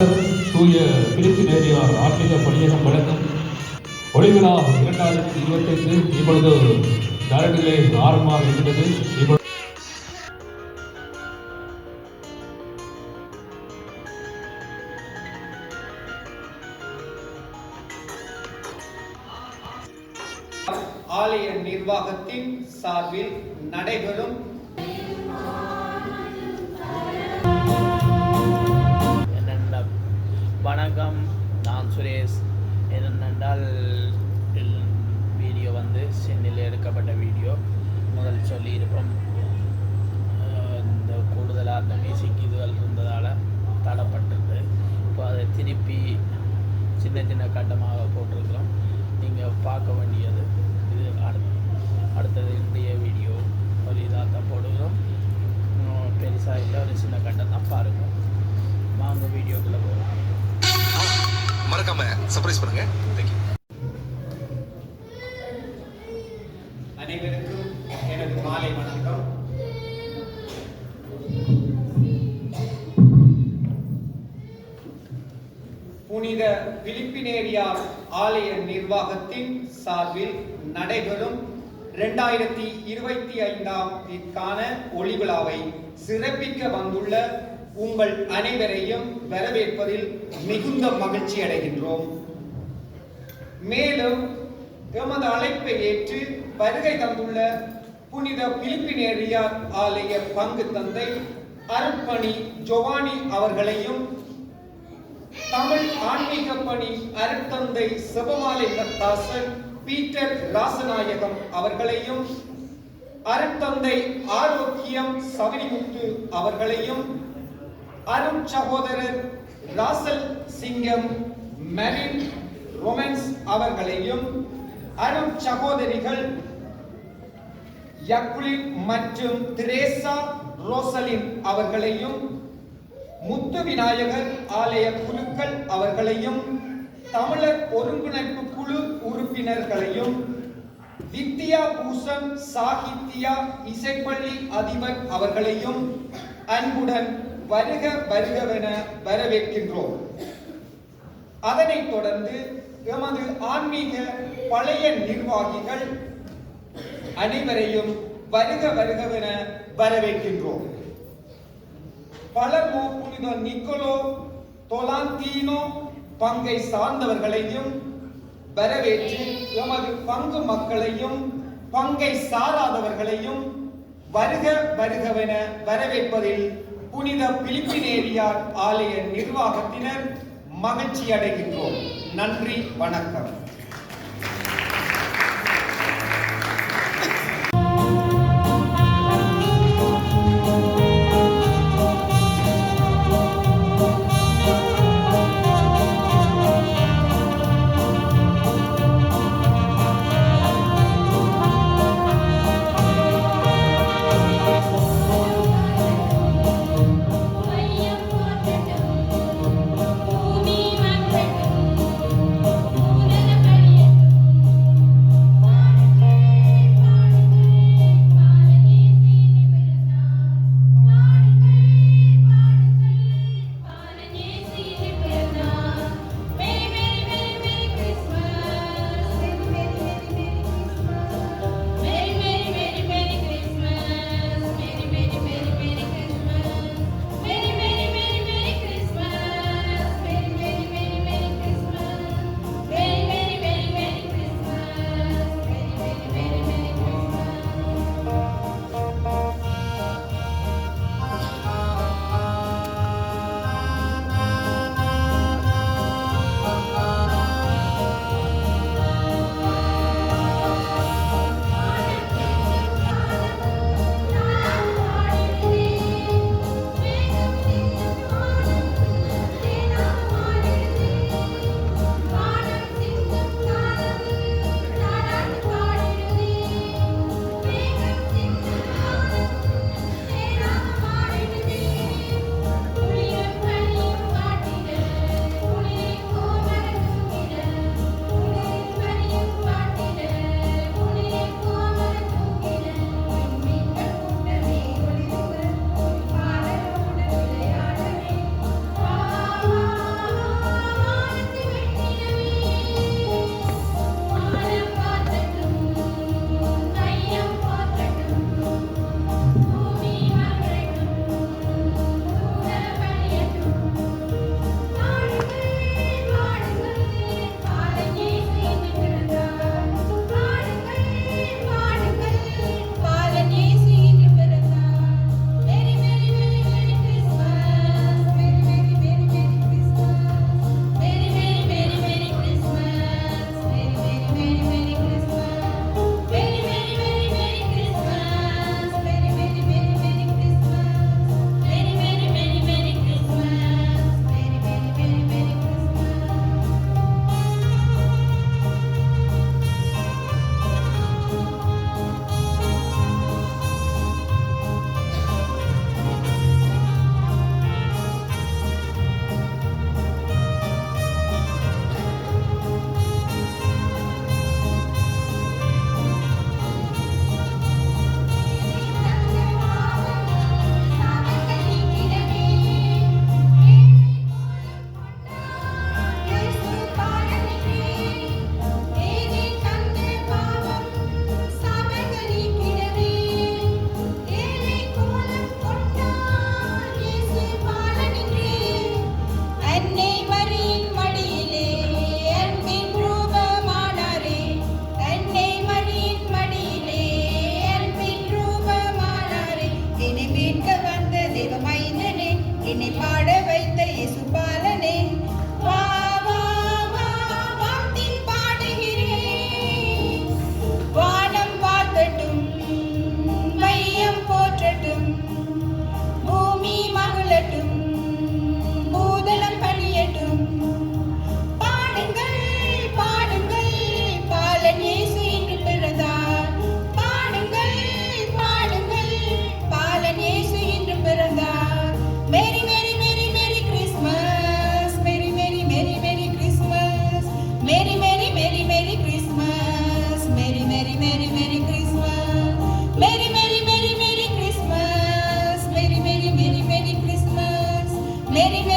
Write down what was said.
தூய பிரித்து நேரியார் ஆன்மீக பணியகம் வழங்கும் ஒளிவிழா இரண்டாயிரத்தி இருபத்தைந்து இப்பொழுது தரநிலை ஆரம்பமாக இருந்தது. இப்பொழுது ஆலய நிர்வாகத்தின் சார்பில் நடைபெறும் சின்ன சின்ன கட்டமாக போட்டிருக்கிறோம். நீங்கள் பார்க்க வேண்டியது இது. அடுத்த அடுத்தது இந்திய வீடியோ. ஒரு இதாக தான் போடுகிறோம் பெருசாக இல்லை ஒரு சின்ன கட்டம் தான் பாருங்கள் வாங்க வீடியோக்குள்ளே போகலாம். மறக்காமல் சர்ப்ரைஸ் பண்ணுங்கள் தேங்க்யூ புனித பிலிப்பினேரியார் ஆலய நிர்வாகத்தின் சார்பில் நடைபெறும் இரண்டாயிரத்தி இருபத்தி ஐந்தாம் இற்கான ஒளிவிழாவை சிறப்பிக்க வந்துள்ள உங்கள் அனைவரையும் வரவேற்பதில் மிகுந்த மகிழ்ச்சி அடைகின்றோம். மேலும் எமது அழைப்பை ஏற்று வருகை தந்துள்ள புனித பிலிப்பினேரியார் ஆலய பங்கு தந்தை அருட்பணி ஜொவானி அவர்களையும் தமிழ் ஆன்மீக பணி அருட்தந்தை சிவமாலை கத்தாசன் பீட்டர் ராசநாயகம் அவர்களையும் அருட்தந்தை ஆரோக்கியம் சவரிமுத்து அவர்களையும் அருண் சகோதரர் ராசல் சிங்கம் மெரின் ரொமன்ஸ் அவர்களையும் அருண் சகோதரிகள் யக்குலின் மற்றும் திரேசா ரோசலின் அவர்களையும் முத்து விநாயகர் ஆலய குழுக்கள் அவர்களையும் தமிழர் ஒருங்கிணைப்பு குழு உறுப்பினர்களையும் வித்யா பூஷன் சாகித்யா இசைப்பள்ளி அதிபர் அவர்களையும் அன்புடன் வருக வருகவென வரவேற்கின்றோம். அதனைத் தொடர்ந்து எமது ஆன்மீக பழைய நிர்வாகிகள் அனைவரையும் வருக வருகவென வரவேற்கின்றோம். பலர்மோ புனித நிக்கோலோ தொலாந்தீனோ பங்கை சார்ந்தவர்களையும் வரவேற்று எமது பங்கு மக்களையும் பங்கை சாராதவர்களையும் வருக வருகவென வரவேற்பதில் புனித பிலிப்பினேரியார் ஆலய நிர்வாகத்தினர் மகிழ்ச்சி அடைகின்றோம் நன்றி வணக்கம். ಬೇರೆ